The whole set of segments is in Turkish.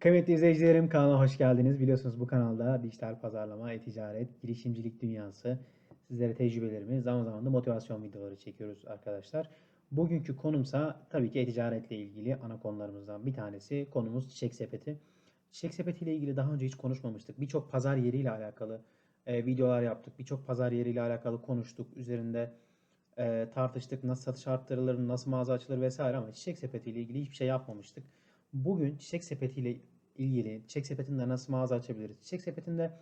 Kıymetli izleyicilerim kanala hoş geldiniz. Biliyorsunuz bu kanalda dijital pazarlama, e-ticaret, girişimcilik dünyası, sizlere tecrübelerimi, zaman zaman da motivasyon videoları çekiyoruz arkadaşlar. Bugünkü konumsa tabii ki e-ticaretle ilgili ana konularımızdan bir tanesi. Konumuz Çiçek Sepeti. Çiçek Sepeti ile ilgili daha önce hiç konuşmamıştık. Birçok pazar yeriyle alakalı e, videolar yaptık. Birçok pazar yeriyle alakalı konuştuk. Üzerinde e, tartıştık. Nasıl satış arttırılır, nasıl mağaza açılır vesaire ama Çiçek Sepeti ile ilgili hiçbir şey yapmamıştık. Bugün Çiçek Sepeti ile ilgili Çiçek Sepeti'nde nasıl mağaza açabiliriz? Çiçek Sepeti'nde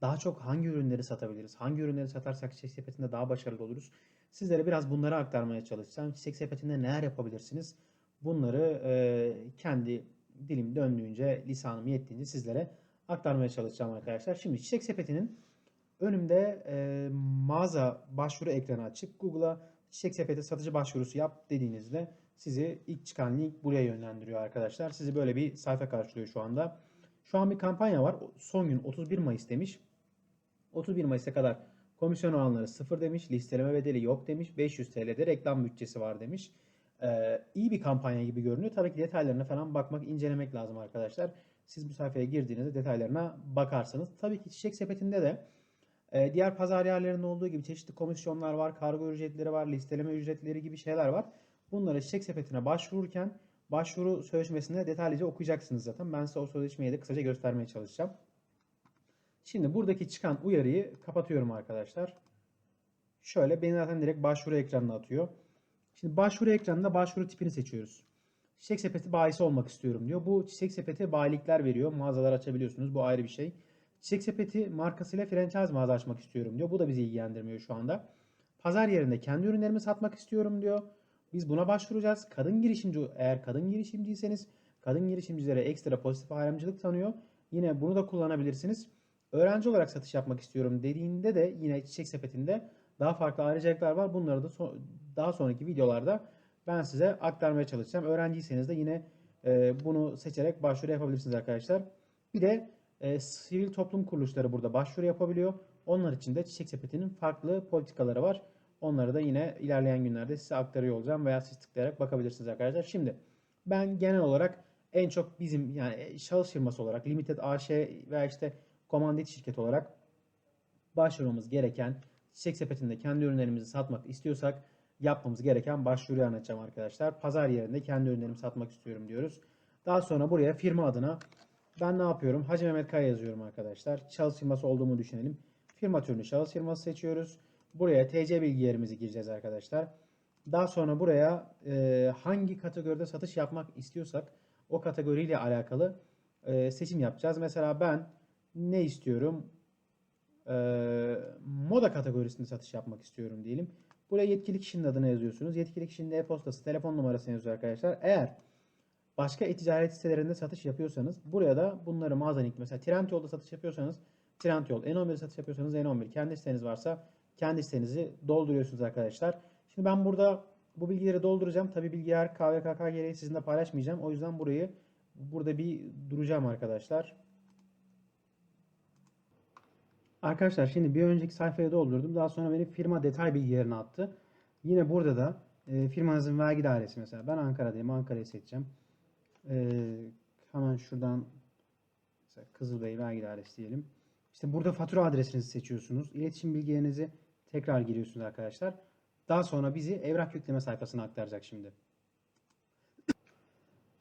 daha çok hangi ürünleri satabiliriz? Hangi ürünleri satarsak Çiçek Sepeti'nde daha başarılı oluruz? Sizlere biraz bunları aktarmaya çalışacağım. Çiçek Sepeti'nde neler yapabilirsiniz? Bunları e, kendi dilim döndüğünce, lisanım yettiğince sizlere aktarmaya çalışacağım arkadaşlar. Şimdi Çiçek Sepeti'nin önümde e, mağaza başvuru ekranı açık. Google'a Çiçek Sepeti satıcı başvurusu yap dediğinizde sizi ilk çıkan link buraya yönlendiriyor arkadaşlar. Sizi böyle bir sayfa karşılıyor şu anda. Şu an bir kampanya var. Son gün 31 Mayıs demiş. 31 Mayıs'a kadar komisyon oranları sıfır demiş. Listeleme bedeli yok demiş. 500 TL'de reklam bütçesi var demiş. Ee, iyi bir kampanya gibi görünüyor. Tabii ki detaylarına falan bakmak, incelemek lazım arkadaşlar. Siz bu sayfaya girdiğinizde detaylarına bakarsınız. Tabii ki Çiçek Sepeti'nde de e, diğer pazar yerlerinde olduğu gibi çeşitli komisyonlar var, kargo ücretleri var, listeleme ücretleri gibi şeyler var. Bunları Çiçek Sepeti'ne başvururken başvuru sözleşmesinde detaylıca okuyacaksınız zaten. Ben size o sözleşmeyi de kısaca göstermeye çalışacağım. Şimdi buradaki çıkan uyarıyı kapatıyorum arkadaşlar. Şöyle beni zaten direkt başvuru ekranına atıyor. Şimdi başvuru ekranında başvuru tipini seçiyoruz. Çiçek sepeti bayisi olmak istiyorum diyor. Bu çiçek sepeti bayilikler veriyor. Mağazalar açabiliyorsunuz. Bu ayrı bir şey. Çiçek sepeti markasıyla franchise mağaza açmak istiyorum diyor. Bu da bizi ilgilendirmiyor şu anda. Pazar yerinde kendi ürünlerimi satmak istiyorum diyor. Biz buna başvuracağız. Kadın girişimci eğer kadın girişimciyseniz kadın girişimcilere ekstra pozitif ayrımcılık tanıyor. Yine bunu da kullanabilirsiniz. Öğrenci olarak satış yapmak istiyorum dediğinde de yine çiçek sepetinde daha farklı ayrıcalıklar var. Bunları da so- daha sonraki videolarda ben size aktarmaya çalışacağım. Öğrenciyseniz de yine e, bunu seçerek başvuru yapabilirsiniz arkadaşlar. Bir de e, sivil toplum kuruluşları burada başvuru yapabiliyor. Onlar için de Çiçek Sepeti'nin farklı politikaları var. Onları da yine ilerleyen günlerde size aktarıyor olacağım veya siz tıklayarak bakabilirsiniz arkadaşlar. Şimdi ben genel olarak en çok bizim yani şahıs firması olarak Limited AŞ veya işte komandit şirket olarak başvurmamız gereken Çiçek Sepeti'nde kendi ürünlerimizi satmak istiyorsak yapmamız gereken başvuruyu anlatacağım arkadaşlar. Pazar yerinde kendi ürünlerimi satmak istiyorum diyoruz. Daha sonra buraya firma adına ben ne yapıyorum? Hacı Mehmet Kaya yazıyorum arkadaşlar. Şahıs firması olduğumu düşünelim. Firma türünü şahıs firması seçiyoruz. Buraya TC bilgilerimizi gireceğiz arkadaşlar. Daha sonra buraya e, hangi kategoride satış yapmak istiyorsak o kategoriyle alakalı e, seçim yapacağız. Mesela ben ne istiyorum? E, moda kategorisinde satış yapmak istiyorum diyelim. Buraya yetkili kişinin adını yazıyorsunuz. Yetkili kişinin e-postası, telefon numarasını yazıyor arkadaşlar. Eğer başka e-ticaret sitelerinde satış yapıyorsanız buraya da bunları mağaza link mesela Trendyol'da satış yapıyorsanız Trendyol, N11'de satış yapıyorsanız N11, kendi siteniz varsa kendi sitenizi dolduruyorsunuz arkadaşlar. Şimdi ben burada bu bilgileri dolduracağım. Tabi bilgiler KVKK gereği sizinle paylaşmayacağım. O yüzden burayı burada bir duracağım arkadaşlar. Arkadaşlar şimdi bir önceki sayfaya doldurdum. Daha sonra beni firma detay bilgilerine attı. Yine burada da e, firmanızın vergi dairesi mesela. Ben Ankara'dayım. Ankara'yı seçeceğim. E, hemen şuradan mesela Kızılbey vergi dairesi diyelim. İşte burada fatura adresinizi seçiyorsunuz. İletişim bilgilerinizi tekrar giriyorsunuz arkadaşlar. Daha sonra bizi evrak yükleme sayfasına aktaracak şimdi.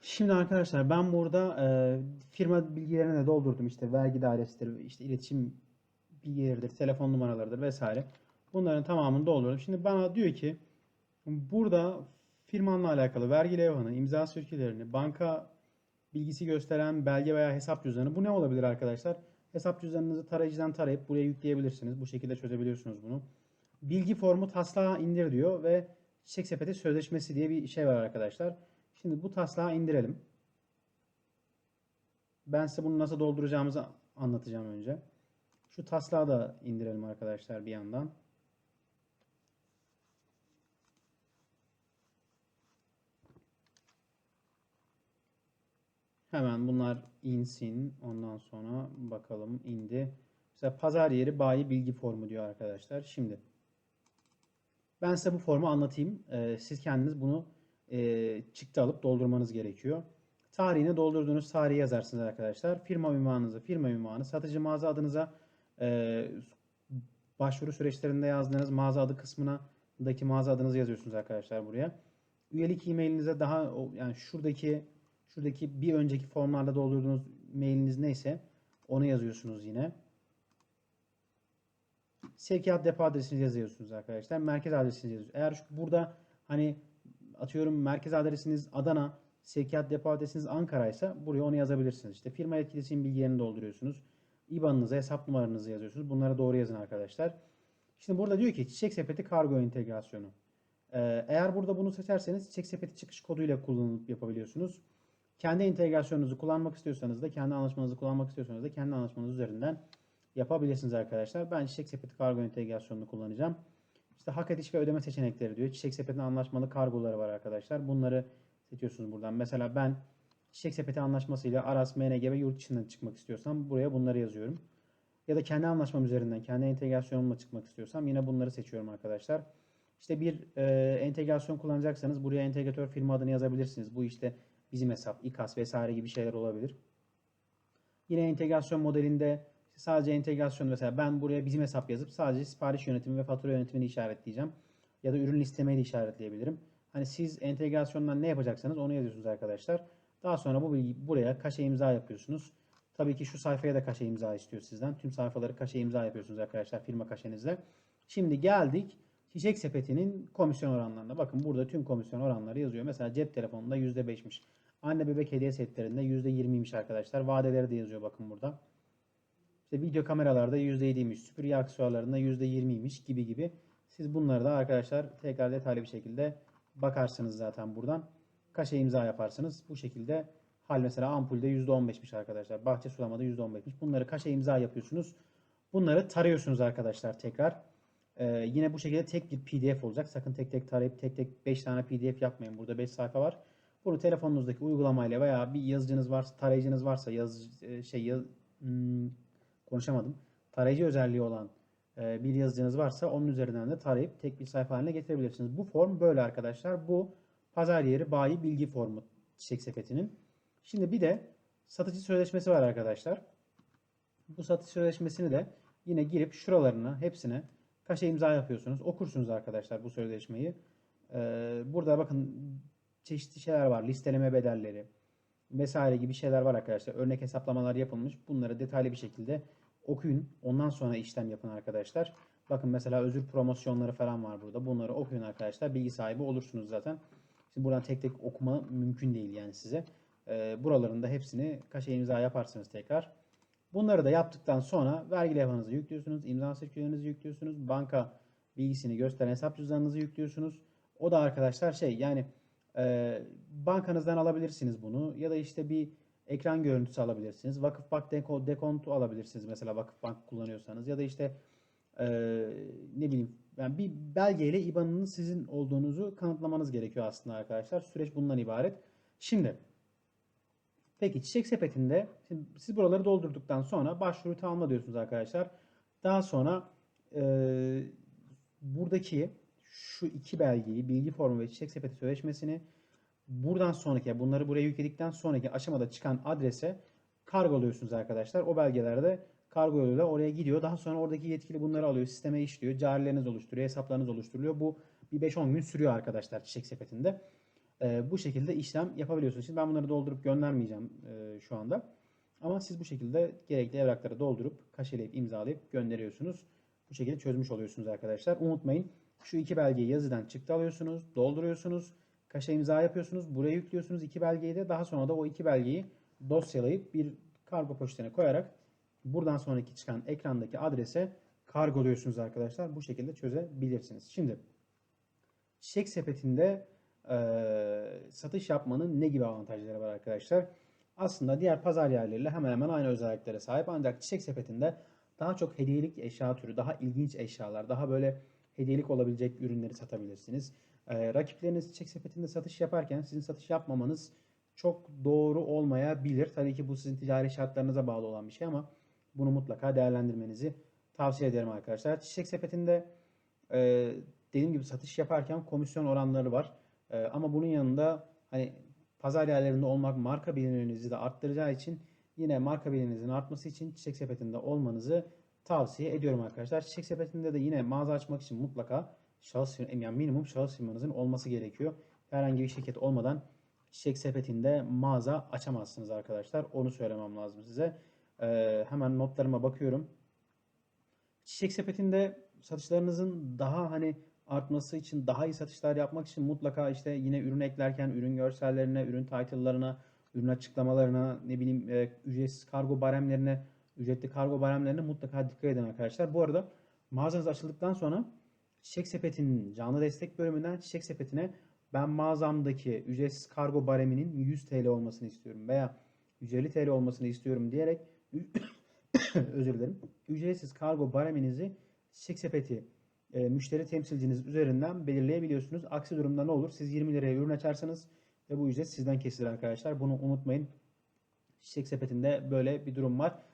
Şimdi arkadaşlar ben burada e, firma bilgilerini de doldurdum. İşte vergi dairesidir, işte iletişim bilgileridir, telefon numaralarıdır vesaire. Bunların tamamını doldurdum. Şimdi bana diyor ki burada firmanla alakalı vergi levhanı, imza sürkülerini, banka bilgisi gösteren belge veya hesap cüzdanı. Bu ne olabilir arkadaşlar? Hesap cüzdanınızı tarayıcıdan tarayıp buraya yükleyebilirsiniz. Bu şekilde çözebiliyorsunuz bunu. Bilgi formu taslağı indir diyor ve çiçek sepeti sözleşmesi diye bir şey var arkadaşlar. Şimdi bu taslağı indirelim. Ben size bunu nasıl dolduracağımızı anlatacağım önce. Şu taslağı da indirelim arkadaşlar bir yandan. Hemen bunlar insin. Ondan sonra bakalım indi. Mesela pazar yeri bayi bilgi formu diyor arkadaşlar. Şimdi ben size bu formu anlatayım. Ee, siz kendiniz bunu e, çıktı alıp doldurmanız gerekiyor. Tarihini doldurduğunuz tarihi yazarsınız arkadaşlar. Firma ünvanınızı, firma ünvanı, satıcı mağaza adınıza e, başvuru süreçlerinde yazdığınız mağaza adı kısmına daki mağaza adınızı yazıyorsunuz arkadaşlar buraya. Üyelik e-mailinize daha yani şuradaki şuradaki bir önceki formlarda doldurduğunuz mailiniz neyse onu yazıyorsunuz yine. Sevkiyat depo adresinizi yazıyorsunuz arkadaşlar. Merkez adresinizi yazıyorsunuz. Eğer şu- burada hani atıyorum merkez adresiniz Adana, sevkiyat depo adresiniz Ankara ise buraya onu yazabilirsiniz. İşte firma yetkilisinin bilgilerini dolduruyorsunuz. IBAN'ınızı, hesap numaranızı yazıyorsunuz. Bunları doğru yazın arkadaşlar. Şimdi burada diyor ki çiçek sepeti kargo entegrasyonu. Ee, eğer burada bunu seçerseniz çiçek sepeti çıkış koduyla kullanıp yapabiliyorsunuz. Kendi entegrasyonunuzu kullanmak istiyorsanız da kendi anlaşmanızı kullanmak istiyorsanız da kendi anlaşmanız üzerinden yapabilirsiniz arkadaşlar. Ben çiçek sepeti kargo entegrasyonunu kullanacağım. İşte hak ediş ve ödeme seçenekleri diyor. Çiçek sepetinin anlaşmalı kargoları var arkadaşlar. Bunları seçiyorsunuz buradan. Mesela ben çiçek sepeti anlaşmasıyla Aras, MNG ve yurt dışından çıkmak istiyorsam buraya bunları yazıyorum. Ya da kendi anlaşmam üzerinden, kendi entegrasyonumla çıkmak istiyorsam yine bunları seçiyorum arkadaşlar. İşte bir e, entegrasyon kullanacaksanız buraya entegratör firma adını yazabilirsiniz. Bu işte bizim hesap, İKAS vesaire gibi şeyler olabilir. Yine entegrasyon modelinde sadece entegrasyon mesela ben buraya bizim hesap yazıp sadece sipariş yönetimi ve fatura yönetimini işaretleyeceğim. Ya da ürün listemeyi de işaretleyebilirim. Hani siz entegrasyondan ne yapacaksanız onu yazıyorsunuz arkadaşlar. Daha sonra bu bilgi buraya kaşe imza yapıyorsunuz. Tabii ki şu sayfaya da kaşe imza istiyor sizden. Tüm sayfaları kaşe imza yapıyorsunuz arkadaşlar firma kaşenizle. Şimdi geldik Çiçek sepetinin komisyon oranlarına. Bakın burada tüm komisyon oranları yazıyor. Mesela cep telefonunda %5'miş. Anne bebek hediye setlerinde %20'ymiş arkadaşlar. Vadeleri de yazıyor bakın burada. İşte video kameralarda %7'ymiş. Süpürge aksesuarlarında %20'ymiş gibi gibi. Siz bunları da arkadaşlar tekrar detaylı bir şekilde bakarsınız zaten buradan. Kaşe imza yaparsınız. Bu şekilde hal mesela ampulde %15'miş arkadaşlar. Bahçe sulamada %15'miş. Bunları kaşe imza yapıyorsunuz. Bunları tarıyorsunuz arkadaşlar tekrar. Ee, yine bu şekilde tek bir PDF olacak. Sakın tek tek tarayıp tek tek 5 tane PDF yapmayın. Burada 5 sayfa var. Bunu telefonunuzdaki uygulamayla veya bir yazıcınız varsa, tarayıcınız varsa yaz e, şey yaz, hmm, konuşamadım. Tarayıcı özelliği olan e, bir yazıcınız varsa onun üzerinden de tarayıp tek bir sayfa haline getirebilirsiniz. Bu form böyle arkadaşlar. Bu pazar yeri bayi bilgi formu çiçek sepetinin. Şimdi bir de satıcı sözleşmesi var arkadaşlar. Bu satış sözleşmesini de yine girip şuralarına hepsine kaşe imza yapıyorsunuz. Okursunuz arkadaşlar bu sözleşmeyi. Ee, burada bakın çeşitli şeyler var. Listeleme bedelleri vesaire gibi şeyler var arkadaşlar. Örnek hesaplamalar yapılmış. Bunları detaylı bir şekilde okuyun. Ondan sonra işlem yapın arkadaşlar. Bakın mesela özür promosyonları falan var burada. Bunları okuyun arkadaşlar. Bilgi sahibi olursunuz zaten. Şimdi buradan tek tek okuma mümkün değil yani size. Ee, buraların da hepsini kaşe imza yaparsınız tekrar. Bunları da yaptıktan sonra vergi levhanızı yüklüyorsunuz, imza sirkülerinizi yüklüyorsunuz, banka bilgisini gösteren hesap cüzdanınızı yüklüyorsunuz. O da arkadaşlar şey yani e, bankanızdan alabilirsiniz bunu ya da işte bir ekran görüntüsü alabilirsiniz. Vakıfbank deko, dekontu alabilirsiniz mesela Vakıfbank kullanıyorsanız ya da işte e, ne bileyim yani bir belgeyle IBAN'ın sizin olduğunuzu kanıtlamanız gerekiyor aslında arkadaşlar. Süreç bundan ibaret. Şimdi Peki çiçek sepetinde şimdi siz buraları doldurduktan sonra başvuru tamamla diyorsunuz arkadaşlar. Daha sonra e, buradaki şu iki belgeyi bilgi formu ve çiçek sepeti sözleşmesini buradan sonraki bunları buraya yükledikten sonraki aşamada çıkan adrese kargoluyorsunuz arkadaşlar. O belgeler de kargo yoluyla oraya gidiyor. Daha sonra oradaki yetkili bunları alıyor, sisteme işliyor, carileriniz oluşturuyor, hesaplarınız oluşturuluyor. Bu bir 5-10 gün sürüyor arkadaşlar çiçek sepetinde. Ee, bu şekilde işlem yapabiliyorsunuz. Şimdi ben bunları doldurup göndermeyeceğim e, şu anda. Ama siz bu şekilde gerekli evrakları doldurup, kaşeleyip, imzalayıp gönderiyorsunuz. Bu şekilde çözmüş oluyorsunuz arkadaşlar. Unutmayın şu iki belgeyi yazıdan çıktı alıyorsunuz, dolduruyorsunuz, kaşe imza yapıyorsunuz, buraya yüklüyorsunuz iki belgeyi de. Daha sonra da o iki belgeyi dosyalayıp bir kargo poşetine koyarak buradan sonraki çıkan ekrandaki adrese kargoluyorsunuz arkadaşlar. Bu şekilde çözebilirsiniz. Şimdi çiçek sepetinde e, satış yapmanın ne gibi avantajları var arkadaşlar? Aslında diğer pazar yerleriyle hemen hemen aynı özelliklere sahip ancak çiçek sepetinde daha çok hediyelik eşya türü, daha ilginç eşyalar, daha böyle hediyelik olabilecek ürünleri satabilirsiniz. E, rakipleriniz çiçek sepetinde satış yaparken sizin satış yapmamanız çok doğru olmayabilir. Tabii ki bu sizin ticari şartlarınıza bağlı olan bir şey ama bunu mutlaka değerlendirmenizi tavsiye ederim arkadaşlar. Çiçek sepetinde e, dediğim gibi satış yaparken komisyon oranları var. Ee, ama bunun yanında hani pazar yerlerinde olmak marka bilinirliğinizi de arttıracağı için yine marka bilininizin artması için Çiçek Sepeti'nde olmanızı tavsiye ediyorum arkadaşlar. Çiçek Sepeti'nde de yine mağaza açmak için mutlaka şahıs yani minimum şahıs firmanızın olması gerekiyor. Herhangi bir şirket olmadan Çiçek Sepeti'nde mağaza açamazsınız arkadaşlar. Onu söylemem lazım size. Ee, hemen notlarıma bakıyorum. Çiçek Sepeti'nde satışlarınızın daha hani artması için, daha iyi satışlar yapmak için mutlaka işte yine ürün eklerken ürün görsellerine, ürün title'larına, ürün açıklamalarına, ne bileyim e, ücretsiz kargo baremlerine, ücretli kargo baremlerine mutlaka dikkat edin arkadaşlar. Bu arada mağazanız açıldıktan sonra Çiçek Sepeti'nin canlı destek bölümünden Çiçek Sepeti'ne ben mağazamdaki ücretsiz kargo bareminin 100 TL olmasını istiyorum veya 150 TL olmasını istiyorum diyerek özür dilerim. Ücretsiz kargo bareminizi Çiçek Sepeti e, müşteri temsilciniz üzerinden belirleyebiliyorsunuz. Aksi durumda ne olur? Siz 20 liraya ürün açarsanız ve bu ücret sizden kesilir arkadaşlar. Bunu unutmayın. Çiçek Sepeti'nde böyle bir durum var.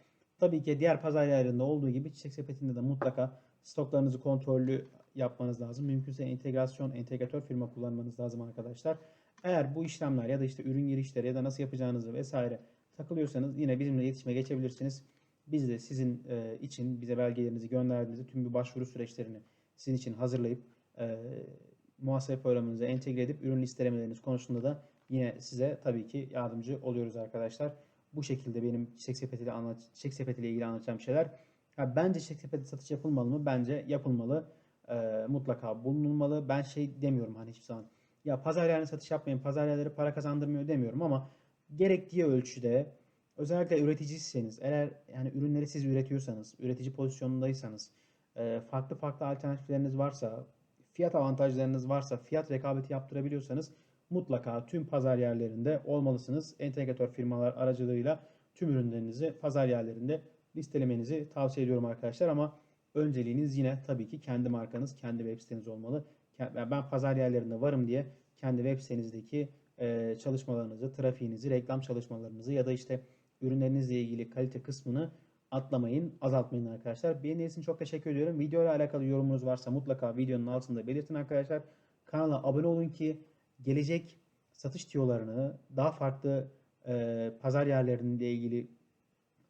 Tabii ki diğer pazar yerlerinde olduğu gibi Çiçek Sepeti'nde de mutlaka stoklarınızı kontrollü yapmanız lazım. Mümkünse entegrasyon, entegratör firma kullanmanız lazım arkadaşlar. Eğer bu işlemler ya da işte ürün girişleri ya da nasıl yapacağınızı vesaire takılıyorsanız yine bizimle iletişime geçebilirsiniz. Biz de sizin e, için bize belgelerinizi gönderdiğinizde tüm bir başvuru süreçlerini sizin için hazırlayıp e, muhasebe programınıza entegre edip ürün listelemeleriniz konusunda da yine size tabii ki yardımcı oluyoruz arkadaşlar. Bu şekilde benim çiçek sepetiyle anlat çiçek sepetiyle ilgili anlatacağım şeyler. Ya bence çiçek sepeti satış yapılmalı mı? Bence yapılmalı. E, mutlaka bulunulmalı. Ben şey demiyorum hani hiçbir zaman. Ya pazar yerine satış yapmayın. Pazar yerleri para kazandırmıyor demiyorum ama gerektiği ölçüde özellikle üreticiyseniz eğer yani ürünleri siz üretiyorsanız, üretici pozisyonundaysanız, e, farklı farklı alternatifleriniz varsa, fiyat avantajlarınız varsa, fiyat rekabeti yaptırabiliyorsanız mutlaka tüm pazar yerlerinde olmalısınız. Entegratör firmalar aracılığıyla tüm ürünlerinizi pazar yerlerinde listelemenizi tavsiye ediyorum arkadaşlar ama önceliğiniz yine tabii ki kendi markanız, kendi web siteniz olmalı. Ben pazar yerlerinde varım diye kendi web sitenizdeki çalışmalarınızı, trafiğinizi, reklam çalışmalarınızı ya da işte ürünlerinizle ilgili kalite kısmını atlamayın, azaltmayın arkadaşlar. Beğendiğiniz için çok teşekkür ediyorum. Video ile alakalı yorumunuz varsa mutlaka videonun altında belirtin arkadaşlar. Kanala abone olun ki gelecek satış tiyolarını, daha farklı e, pazar yerlerinde ilgili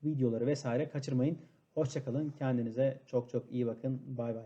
videoları vesaire kaçırmayın. Hoşçakalın. Kendinize çok çok iyi bakın. Bay bay.